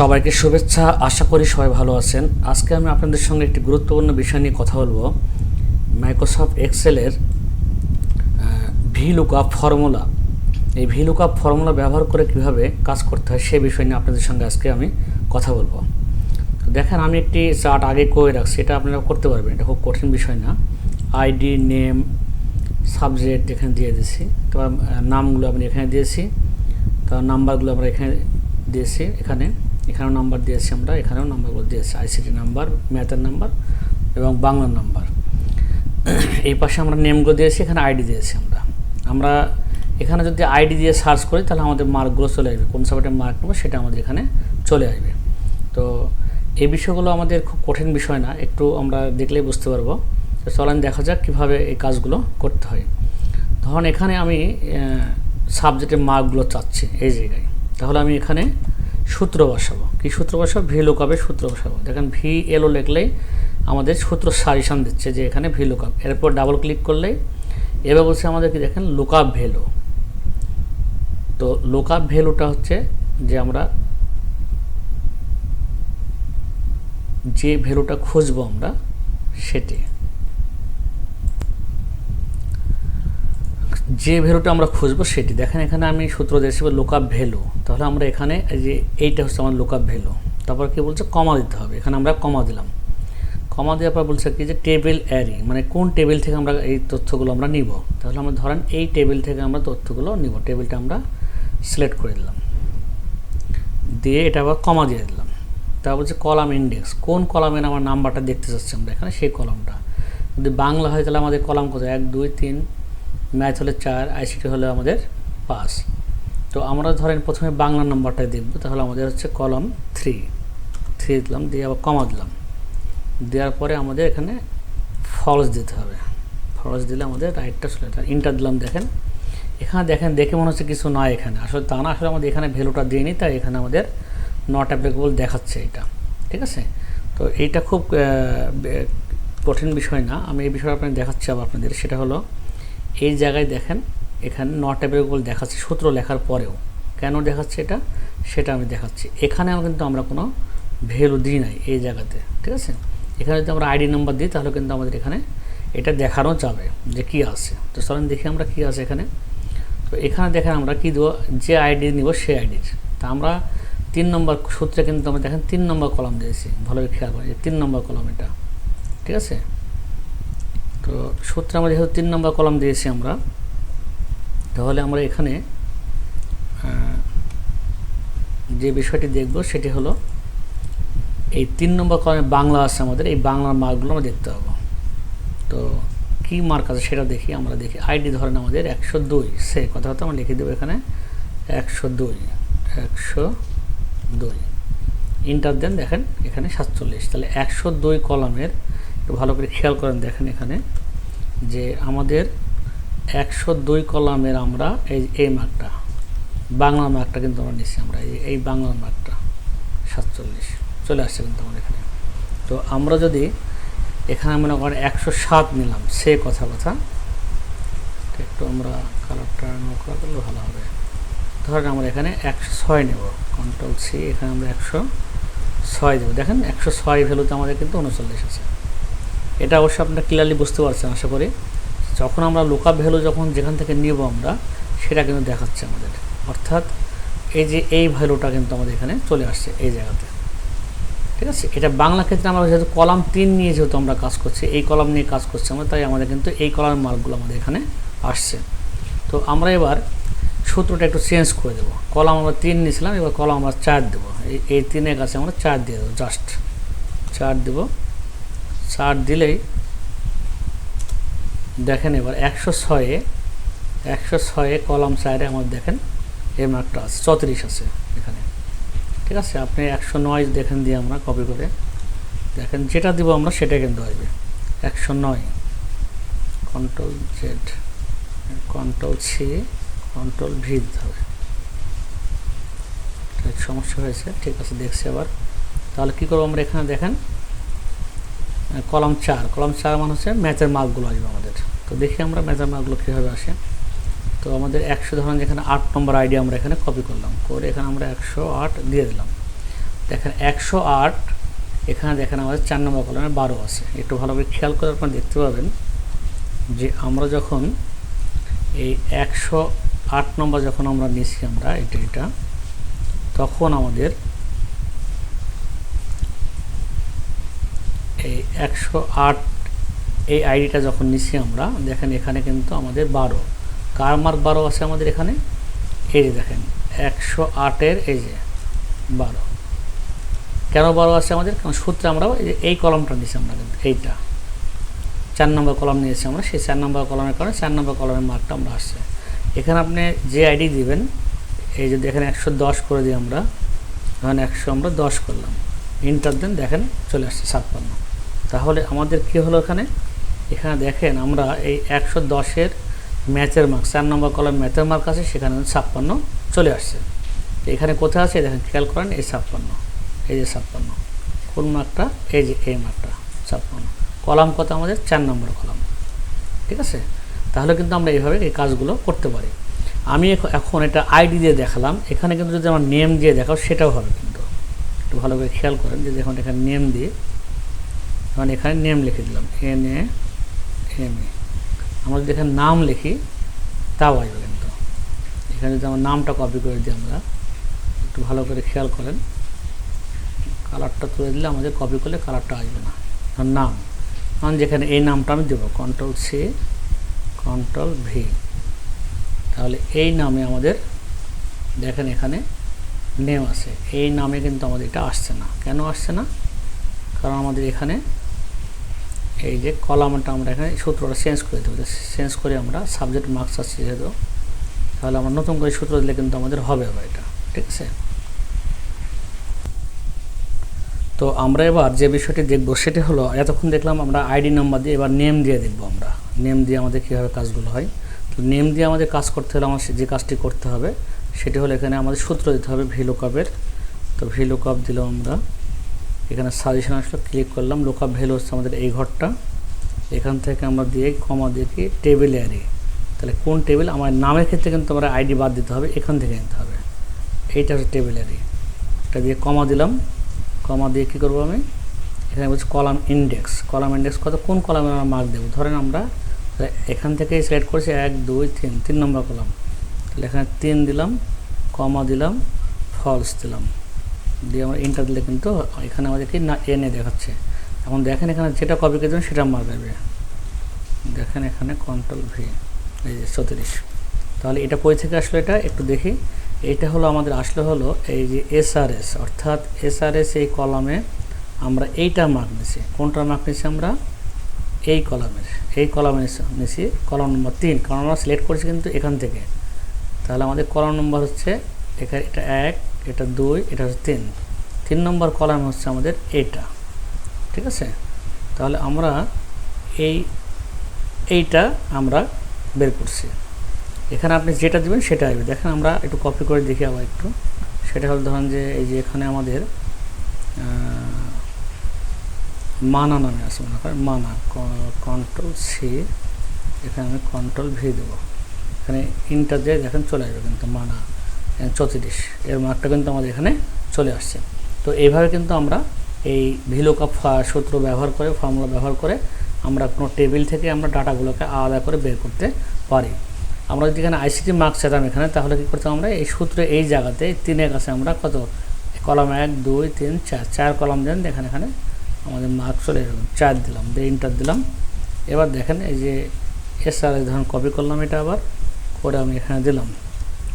সবাইকে শুভেচ্ছা, আশা করি সবাই ভালো আছেন। আজকে আমি আপনাদের সঙ্গে একটি গুরুত্বপূর্ণ বিষয় নিয়ে কথা বলব। মাইক্রোসফট এক্সেলের ভি লুকআপ ফর্মুলা এই ভি লুকআপ ফর্মুলা ব্যবহার করে কীভাবে কাজ করতে হয় সে বিষয় নিয়ে আপনাদের সঙ্গে আজকে আমি কথা বলব। দেখেন, আমি একটি চার্ট আগে করে রাখছি, এটা আপনারা করতে পারবেন। এটা খুব কঠিন বিষয় না। আইডি, নেম, সাবজেক্ট এখানে দিয়ে দিয়েছি। তারপর নামগুলো আমি এখানে দিয়েছি। তার নাম্বারগুলো আমরা এখানে দিয়েছি এখানে। এখানেও নাম্বার দিয়েছি আমরা, এখানেও নাম্বারগুলো দিয়েছি। আইসিটি নাম্বার ম্যাথের নাম্বার এবং বাংলার নাম্বার এই পাশে আমরা নেমগুলো দিয়েছি, এখানে আইডি দিয়েছি আমরা। আমরা এখানে যদি আইডি দিয়ে সার্চ করি, তাহলে আমাদের মার্কগুলো চলে আসবে। কোন সাবজেক্টের মার্ক নেব সেটা আমাদের এখানে চলে আসবে। তো এই বিষয়গুলো আমাদের খুব কঠিন বিষয় না, একটু আমরা দেখলেই বুঝতে পারব। তো চলেন দেখা যাক কীভাবে এই কাজগুলো করতে হয়। ধরুন এখানে আমি সাবজেক্টের মার্কগুলো চাচ্ছি এই জায়গায়। তাহলে আমি এখানে সূত্র বসাবো। কি সূত্র বসাবো? ভি লুকাপের সূত্র বসাবো। দেখেন, ভি এলও লিখলেই আমাদের সূত্র সাজেশন দিচ্ছে যে এখানে ভি লুকআপ। এরপর ডাবল ক্লিক করলেই এবার বলছে আমাদের কি দেখেন, লুকআপ ভ্যালু। তো লুকআপ ভ্যালুটা হচ্ছে যে আমরা যে ভ্যালুটা খুঁজবো আমরা, সেটি। যে ভ্যালুটা আমরা খুঁজবো সেটি। দেখেন এখানে আমি সূত্র দিয়েছি লোকআপ ভ্যালু। তাহলে আমরা এখানে এই যে এইটা হচ্ছে আমার লোকআপ ভ্যালু। তারপর কি বলছে? কমা দিতে হবে। এখানে আমরা কমা দিলাম। কমা দেওয়ার পর বলছে কি যে টেবিল অ্যারি মানে কোন টেবিল থেকে আমরা এই তথ্যগুলো আমরা নিব? তাহলে আমরা ধরেন এই টেবিল থেকে আমরা তথ্যগুলো নিব। টেবিলটা আমরা সিলেক্ট করে দিলাম। দিয়ে এটা আবার কমা দিয়ে দিলাম। তারপর বলছে কলাম ইন্ডেক্স কোন কলামের আমার নাম্বারটা দেখতে চাচ্ছি আমরা এখানে? সেই কলামটা। যদি বাংলা হয় তাহলে আমাদের কলাম কোথায়? এক, দুই, তিন ম্যাথ হলে চার, আইসিটি হলে আমাদের পাঁচ। তো আমরা ধরেন প্রথমে বাংলা নাম্বারটা দেখব, তাহলে আমাদের হচ্ছে কলাম থ্রি। থ্রি দিলাম, দিয়ে আবার কমা দিলাম। দেওয়ার পরে আমাদের এখানে ফলস দিতে হবে। ফলস দিলে আমাদের রাইটটা চলে ইন্টার দিলাম, দেখেন। এখানে দেখেন, দেখে মনে হচ্ছে কিছু নয় এখানে। আসলে তা না, আসলে আমাদের এখানে ভ্যালুটা দিয়ে নিই তাই এখানে আমাদের নট অ্যাপ্লিকেবল দেখাচ্ছে এটা। ঠিক আছে? তো এইটা খুব কঠিন বিষয় না। আমি এই বিষয়ে আপনাকে দেখাচ্ছি আবার আপনাদের। সেটা হলো এই জায়গায় দেখেন, এখানে নট অ্যাপ্লিকেবল দেখাচ্ছে, সূত্র লেখার পরেও। কেন দেখাচ্ছে এটা? সেটা আমি দেখাচ্ছি। এখানেও কিন্তু আমরা কোনো ভ্যালু দিই নাই এই জায়গাতে, ঠিক আছে? এখানে যদি আমরা আইডি নাম্বার দিই, তাহলে কিন্তু আমাদের এখানে এটা দেখানো যাবে যে কী আছে। তো চলেন দেখি আমরা কী আছে এখানে। তো এখানে দেখেন আমরা কী দেবো? যে আইডি নিব সেই আইডির তা আমরা তিন নম্বর সূত্রে কিন্তু আমরা দেখেন তিন নম্বর কলাম দিয়েছি। ভালোভাবে খেয়াল করি তিন নম্বর কলাম এটা, ঠিক আছে? তো সূত্রে আমরা যেহেতু তিন নম্বর কলাম দিয়েছি আমরা, তাহলে আমরা এখানে যে বিষয়টি দেখব সেটি হলো, এই তিন নম্বর কলামে বাংলা আছে আমাদের, এই বাংলার মার্কগুলো আমরা দেখতে পাবো। তো কী মার্ক আছে সেটা দেখি, আমরা দেখি, আইডি ধরেন আমাদের একশো দুই সে কথা আমরা লিখে দেবো এখানে, একশো দুই একশো দুই। ইন্টার দেন, দেখেন, এখানে সাতচল্লিশ, তাহলে একশো দুই কলামের ভালো করে খেয়াল করেন দেখেন এখানে, যে আমাদের একশো দুই কলামের আমরা এই এই মার্কটা, বাংলা মার্কটা কিন্তু আমরা নিচ্ছি আমরা, এই এই বাংলা মার্কটা, সাতচল্লিশ, চলে আসছে কিন্তু আমাদের এখানে। তো আমরা যদি এখানে মনে করেন একশো সাত নিলাম, সে কথা কথা একটু আমরা কালারটা নকরা করলে ভালো হবে। ধরেন আমরা এখানে একশো ছয় নেব কন্ট্রোল সি এখানে আমরা একশো ছয় দেবো। দেখেন একশো ছয় ভ্যালুতে আমাদের কিন্তু উনচল্লিশ আছে। এটা অবশ্য আপনারা ক্লিয়ারলি বুঝতে পারছেন, আশা করি। যখন আমরা লোকাল ভ্যালু যখন যেখান থেকে নিব আমরা, সেটা কিন্তু দেখাচ্ছে আমাদের। অর্থাৎ এই যে এই ভ্যালুটা কিন্তু আমাদের এখানে চলে আসছে এই জায়গাতে। ঠিক আছে? এটা বাংলা ক্ষেত্রে আমরা যেহেতু কলাম তিন নিয়ে যেহেতু আমরা কাজ করছি, এই কলাম নিয়ে কাজ করছি আমরা, তাই আমাদের কিন্তু এই কলামের মার্কগুলো আমাদের এখানে আসছে। তো আমরা এবার সূত্রটা একটু চেঞ্জ করে দেবো। কলাম আমরা তিন নিয়েছিলাম, এবার কলাম আমরা চার দেবো। এই তিনের কাছে আমরা চার দিয়ে দেবো জাস্ট চার দেবো। চার দিলেই দেখেন এবার একশো ছয়ে একশো ছয়ে কলাম চারে আমার দেখেন এই মার্কটা আছে, চৌত্রিশ আছে এখানে। ঠিক আছে? আপনি একশো নয় দেখেন দিয়ে আমরা কপি করে দেখেন যেটা দিব আমরা সেটা কিন্তু আসবে। একশো নয় control Z control C control V দিতে হবে। সমস্যা হয়েছে, ঠিক আছে, দেখছি আবার। তাহলে কী করব আমরা এখানে দেখেন? কলাম চার। কলাম চার মানে হচ্ছে ম্যাথের মার্কগুলো আসবে আমাদের। তো দেখি আমরা ম্যাথের মার্কগুলো কীভাবে আসে। তো আমাদের একশো ধরেন যেখানে আট নম্বর আইডি আমরা এখানে কপি করলাম। করে এখানে আমরা একশো আট দিয়ে দিলাম। দেখেন একশো আট, এখানে দেখেন আমাদের চার নম্বর কলমে বারো আছে। একটু ভালোভাবে খেয়াল করে আপনারা দেখতে পাবেন যে আমরা যখন এই একশো আট নম্বর যখন আমরা নিছি আমরা এটা এটা, তখন আমাদের এই একশো আট এই আইডিটা যখন নিছি আমরা, দেখেন এখানে কিন্তু আমাদের বারো। কার মার্ক বারো আছে আমাদের এখানে? এই যে দেখেন, একশো আটের এই যে বারো। কেন বারো আছে আমাদের? কারণ সূত্রে আমরা এই কলমটা নিছি আমরা কিন্তু, এইটা। চার নম্বর কলম নিয়েছি আমরা, সেই চার নম্বর কলমের কারণে চার নম্বর কলমের মার্কটা আমরা আসছে। এখানে আপনি যে আইডি দিবেন, এই যে দেখেন একশো দশ করে দিই আমরা, এখন একশো আমরা দশ করলাম। ইন্টার দেন, দেখেন চলে আসছে ছাপ্পান্ন তাহলে আমাদের কি হলো এখানে? এখানে দেখেন আমরা এই একশো দশের ম্যাচের মার্ক চার নম্বর কলম ম্যাচের মার্ক আছে, সেখানে ছাপ্পান্ন চলে আসছে। এখানে কোথায় আছে? দেখেন, খেয়াল করেন, এই ছাপ্পান্ন, এই যে ছাপ্পান্ন। কোন মার্কটা এই যে, এই মার্কটা ছাপ্পান্ন। কলাম কত আমাদের? চার নম্বর কলাম ঠিক আছে? তাহলে কিন্তু আমরা এইভাবে এই কাজগুলো করতে পারি। আমি এখন এটা আইডি দিয়ে দেখালাম। এখানে কিন্তু যদি আমার নেম দিয়ে দেখাও, সেটাও হবে কিন্তু। একটু ভালো করে খেয়াল করেন যে দেখুন, এখানে নেম দিয়ে এখন এখানে নেম লিখে দিলাম এন এ এম এ আমরা যদি এখানে নাম লিখি, তাও আসবে কিন্তু। এখানে যদি আমার নামটা কপি করে দিই আমরা, একটু ভালো করে খেয়াল করেন। কালারটা তুলে দিলে আমাদের কপি করলে কালারটা আসবে না। নাম। আমি যেখানে এই নামটা আমি দেবো কন্ট্রোল সি কন্ট্রোল ভি তাহলে এই নামে আমাদের, দেখেন এখানে নেম আছে। এই নামে কিন্তু আমাদের এটা আসছে না। কেন আসছে না? কারণ আমাদের এখানে এই যে কলামটা আমরা এখানে সূত্রটা চেঞ্জ করে দেবো। চেঞ্জ করে আমরা সাবজেক্ট মার্কস আসছে যেহেতু তাহলে আমরা নতুন করে সূত্র দিলে কিন্তু আমাদের হবে এটা, ঠিক আছে? তো আমরা এবার যে বিষয়টি দেখব সেটি হলো, এতক্ষণ দেখলাম আমরা আইডি নাম্বার দিয়ে এবার নেম দিয়ে দেখব আমরা। নেম দিয়ে আমাদের কীভাবে কাজগুলো হয়। তো নেম দিয়ে আমাদের কাজ করতে হলে আমার যে কাজটি করতে হবে, সেটি হলো এখানে আমাদের সূত্র দিতে হবে ভিলোকাপের তো ভিলোকাপ দিলাম আমরা। এখানে সাজেশন আসলো ক্লিক করলাম লোকআপ ভ্যালু হচ্ছে আমাদের এই ঘরটা। এখান থেকে আমরা দিয়ে কমা দিয়ে টেবিল অ্যারে তাহলে কোন টেবিল আমার নামের ক্ষেত্রে কিন্তু আমরা আইডি বাদ দিতে হবে, এখান থেকে নিতে হবে। এইটা হচ্ছে টেবিল অ্যারে এটা দিয়ে কমা দিলাম। কমা দিয়ে কী করব আমি? এখানে বলছি কলাম ইন্ডেক্স কলাম ইন্ডেক্স কত? কোন কলামে আমরা মার্ক দেবো? ধরেন আমরা এখান থেকে সিলেক্ট করছি এক, দুই, তিন তিন নম্বর কলাম তাহলে এখানে তিন দিলাম কমা দিলাম ফলস দিলাম। দিয়ে আমরা ইন্টার দিলে কিন্তু এখানে আমাদেরকে না এনে দেখাচ্ছে। এখন দেখেন এখানে যেটা কপি করে দেবেন সেটা মার্ক দেবে। দেখেন এখানে কন্ট্রোল ভি এই যে চৌত্রিশ তাহলে এটা কই থেকে আসলো এটা? একটু দেখি। এটা হলো আমাদের আসলে হলো এই যে এসআরএস অর্থাৎ এসআরএস এই কলামে আমরা এইটা মার্ক নিছি। কোনটা মার্ক নিছি আমরা? এই কলামের, এই কলামে নিছি কলাম নম্বর তিন। কারণ আমরা সিলেক্ট করছি কিন্তু এখান থেকে। তাহলে আমাদের কলাম নম্বর হচ্ছে, এখানে এটা এক এটা দুই, এটা হচ্ছে তিন। তিন নম্বর কলাম হচ্ছে আমাদের এটা। ঠিক আছে? তাহলে আমরা এই, এইটা আমরা বের করছি। এখানে আপনি যেটা দেবেন সেটা আসবে। দেখেন আমরা একটু কপি করে দেখি আবার একটু। সেটা হলো ধরেন যে, এই যে এখানে আমাদের মানা নামে আছে মনে করেন। মানা কন্ট্রোল সি এখানে আমি কন্ট্রোল ভি দেবো। এখানে ইন্টার দিয়ে দেখেন চলে আসবে কিন্তু মানা। চৌত্রিশ। এর মার্কটা কিন্তু আমাদের এখানে চলে আসছে। তো এইভাবে কিন্তু আমরা এই ভিলোকাপ সূত্র ব্যবহার করে ফর্মুলা ব্যবহার করে আমরা কোনো টেবিল থেকে আমরা ডাটাগুলোকে আলাদা করে বের করতে পারি। আমরা যদি এখানে আইসিটি মার্কস চেতাম এখানে, তাহলে কী করতাম আমরা এই সূত্রে এই জায়গাতে তিনের কাছে আমরা কত? কলম এক, দুই, তিন, চার। চার কলম দেন এখানে এখানে আমাদের মার্ক চলে এরকম চার দিলাম দিয়ে ইন্টার দিলাম। এবার দেখেন এই যে এস আর এস ধরুন কপি করলাম এটা আবার করে আমি এখানে দিলাম।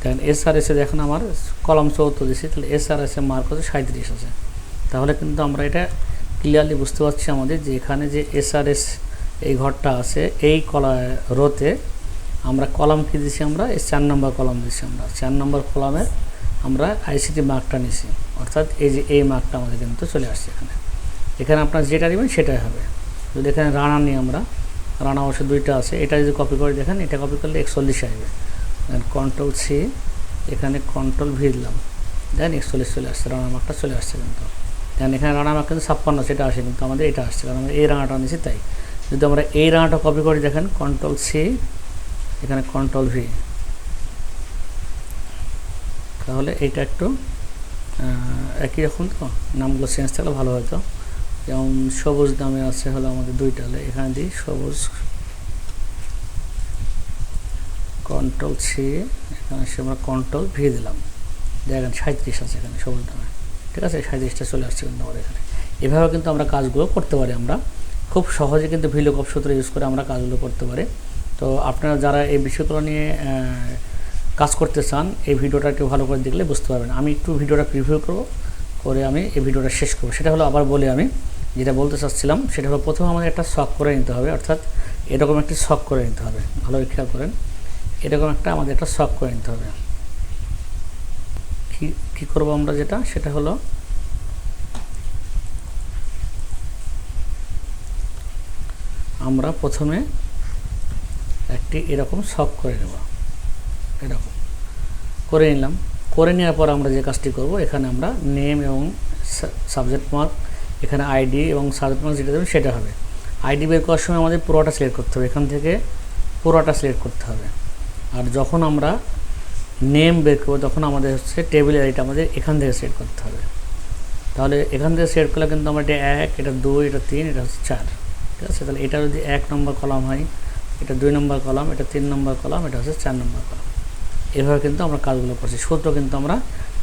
দেখেন এস আর এসে দেখেন আমার কলম দিছি, তাহলে এস আর এসে মার্ক হচ্ছে সাঁত্রিশ আছে। তাহলে কিন্তু আমরা এটা ক্লিয়ারলি বুঝতে পারছি আমাদের যে এখানে যে এস আর এস এই ঘরটা আছে, এই কলা, রোতে আমরা কলাম কী দিছি আমরা? এই চার নম্বর কলাম দিছি আমরা। চার নম্বর কলামের আমরা আইসিটি মার্কটা নিছি। অর্থাৎ এই যে এই মার্কটা আমাদের কিন্তু চলে আসছে এখানে। এখানে আপনার যেটা নেবেন সেটাই হবে। যদি এখানে রানা নিই আমরা, রানা অবশ্য দুইটা আছে। এটা যদি কপি করে দেখেন, এটা কপি করলে একচল্লিশ আসবে। কন্ট্রোল সি এখানে কন্ট্রোল ভি দিলাম। দেন একচল্লিশ চলে আসছে রানা মার্কটা চলে আসছে কিন্তু। দেন এখানে রানা মার্ক কিন্তু ছাপ্পান্ন, সেটা আসে কিন্তু আমাদের এটা আসছে, কারণ আমরা এই রানাটা নিয়েছি তাই। যদি আমরা এই রানাটা কপি করে, দেখেন কন্ট্রোল সি এখানে কন্ট্রোল ভি তাহলে এইটা একটু একই রকম তো? নামগুলো চেঞ্জ থাকলে ভালো হতো। যেমন সবুজ নামে আছে হলো আমাদের দুইটা এখানে দিই সবুজ কন্ট্রোল সি এখানে সে আমরা কন্ট্রোল ভি দিলাম। দেখেন সাঁত্রিশ আছে এখানে, সবুজ নামে ঠিক আছে? সাঁত্রিশটা চলে আসছে কিন্তু আমাদের এখানে। এভাবে কিন্তু আমরা কাজগুলো করতে পারি আমরা। খুব সহজে কিন্তু ভিলোকপ সূত্র ইউজ করে আমরা কাজগুলো করতে পারি। তো আপনারা যারা এই বিষয়গুলো নিয়ে কাজ করতে চান, এই ভিডিওটা একটু ভালো করে দেখলে বুঝতে পারবেন। আমি একটু ভিডিওটা প্রিভিউ করব, করে আমি এই ভিডিওটা শেষ করব। সেটা হলো আবার বলি আমি, যেটা বলতে চাচ্ছিলাম, সেটা হলো প্রথমে আমাদের একটা শখ করে নিতে হবে, অর্থাৎ এরকম একটি শখ করে নিতে হবে। ভালো খেয়াল করেন। এরকম একটা আমাদের একটা শখ করে নিতে হবে। কি, কী করব আমরা যেটা? সেটা হলো আমরা প্রথমে একটি এরকম শখ করে নেব। এরকম। করে নিলাম। করে নেওয়ার পর আমরা যে কাজটি করব, এখানে আমরা নেম এবং সাবজেক্ট মার্ক এখানে আইডি এবং সাবজেক্ট মার্ক যেটা দেবেন সেটা হবে। আইডি বের করার সময় আমাদের পুরোটা সিলেক্ট করতে হবে। এখান থেকে পুরোটা সিলেক্ট করতে হবে। আর যখন আমরা নেম বের করব, তখন আমাদের হচ্ছে টেবিলের আইডিটা আমাদের এখান থেকে সেট করতে হবে। তাহলে এখান থেকে সেট করলে কিন্তু আমরা এটা এক, এটা দুই, এটা তিন, এটা হচ্ছে চার। ঠিক আছে? তাহলে এটা যদি এক নম্বর কলাম হয়, এটা দুই নম্বর কলাম এটা তিন নম্বর কলাম এটা হচ্ছে চার নম্বর কলাম এভাবে কিন্তু আমরা কাজগুলো করছি। সূত্র কিন্তু আমরা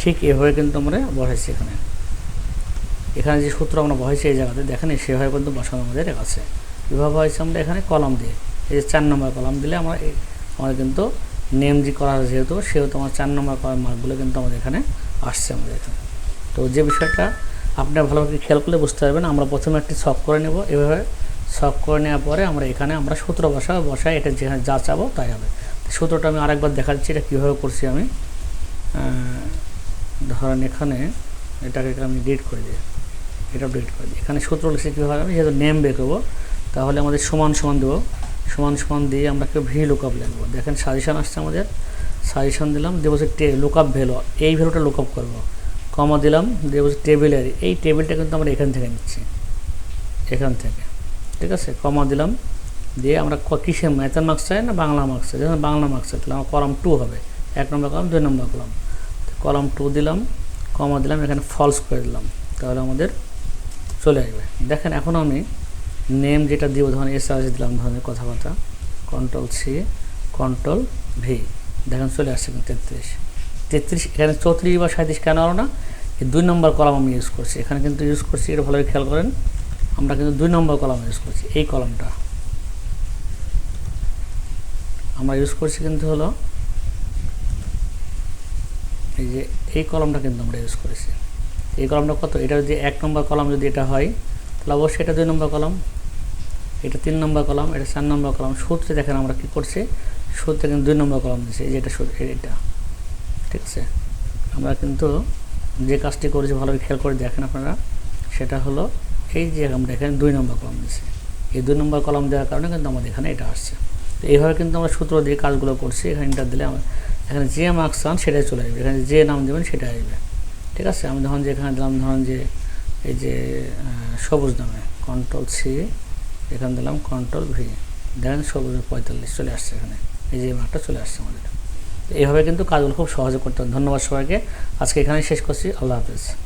ঠিক এভাবে কিন্তু আমরা বসাইছি এখানে। এখানে যে সূত্র আমরা বসাইছি এই জায়গাতে, দেখেন সেভাবে কিন্তু বসানো আমাদের আছে। এভাবে হয়েছে আমরা এখানে কলাম দিয়ে। এই যে চার নম্বর কলাম দিলে আমরা আমাদের কিন্তু নেম যে করা হয়েছে যেহেতু, সেহেতু আমার চার নম্বর করার মার্কগুলো কিন্তু আমাদের এখানে আসছে আমাদের এখানে। তো যে বিষয়টা আপনারা ভালোভাবে খেয়াল করলে বুঝতে পারবেন, আমরা প্রথমে একটি শখ করে নেব। এভাবে শখ করে নেওয়ার পরে আমরা এখানে আমরা সূত্র বসা বসাই এটা যেখানে যা চাবো তাই হবে। সূত্রটা আমি আরেকবার দেখাচ্ছি, এটা কীভাবে করছি আমি। ধরেন এখানে এটাকে আমি ডিলিট করে দিই। এটা ডিলিট করে দিই। এখানে সূত্র লিখছি কীভাবে আমি যেহেতু নেম বের করব, তাহলে আমাদের সমান সমান দেবো। সমান সমান দিয়ে আমরা কেউ ভি লুকআপ লিখব। দেখেন সাজেশান আসছে আমাদের। সাজেশান দিলাম দেবো হচ্ছে টে লুকআপ ভ্যালু এই ভ্যালুটা লুকআপ করব। কমা দিলাম দেবো হচ্ছে টেবিলের এই টেবিলটা কিন্তু আমরা এখান থেকে নিচ্ছি। এখান থেকে। ঠিক আছে? কমা দিলাম, দিয়ে আমরা ক- কিসের ম্যাথের মার্কস চাই না? বাংলা মার্কস চাই। যখন বাংলা মার্কস চাই, তাহলে আমার কলাম টু হবে। এক নম্বর কলাম দুই নম্বর কলাম কলাম টু দিলাম কমা দিলাম, এখানে ফলস করে দিলাম। তাহলে আমাদের চলে আসবে। দেখেন, এখন আমি নেম যেটা দিব, ধরুন এস আর দিলাম ধরনের কথাবার্তা কন্ট্রোল সি কন্ট্রোল ভি দেখেন চলে আসছে কিন্তু তেত্রিশ। তেত্রিশ, এখানে চৌত্রিশ বা সাঁত্রিশ কেন হলো না? এই দুই নম্বর কলাম আমি ইউজ করছি। এখানে কিন্তু ইউজ করছি, এটা ভালোভাবে খেয়াল করেন। আমরা কিন্তু দুই নম্বর কলাম ইউজ করছি, এই কলামটা। আমরা ইউজ করছি কিন্তু হলো, এই যে এই কলমটা কিন্তু আমরা ইউজ করেছি। এই কলমটা কত? এটা যদি এক নম্বর কলাম যদি এটা হয়, তাহলে অবশ্যই এটা দুই নম্বর কলাম। এটা তিন নম্বর কলাম, এটা চার নম্বর কলাম। সূত্রে দেখেন আমরা কী করছি। সূত্রে কিন্তু দুই নম্বর কলাম দিচ্ছি এই যে এটা এটা। ঠিক আছে? আমরা কিন্তু যে কাজটি করেছি ভালোভাবে খেয়াল করে দেখেন আপনারা। সেটা হলো, এই যে আমরা এখানে দুই নম্বর কলাম দিচ্ছি এই দুই নম্বর কলাম দেওয়ার কারণে কিন্তু আমাদের এখানে এটা আসছে। তো এইভাবে কিন্তু আমরা সূত্র দিয়ে কাজগুলো করছি, এখানে এটা দিলে আমরা এখানে যে মার্কস চান সেটাই চলে আসবে। এখানে যে নাম দেবেন সেটা আসবে। ঠিক আছে? আমি ধরুন যে এখানে দিলাম, ধরুন যে এই যে সবুজ নামে। কন্ট্রোল সি এখানে দিলাম কন্ট্রোল ভি দেন সবুজ পঁয়তাল্লিশ চলে আসছে এখানে। এই যে মার্কটা চলে আসছে আমাদের। এইভাবে কিন্তু কাজগুলো খুব সহজে করতে হবে। ধন্যবাদ সবাইকে। আজকে এখানে শেষ করছি। আল্লাহ হাফেজ।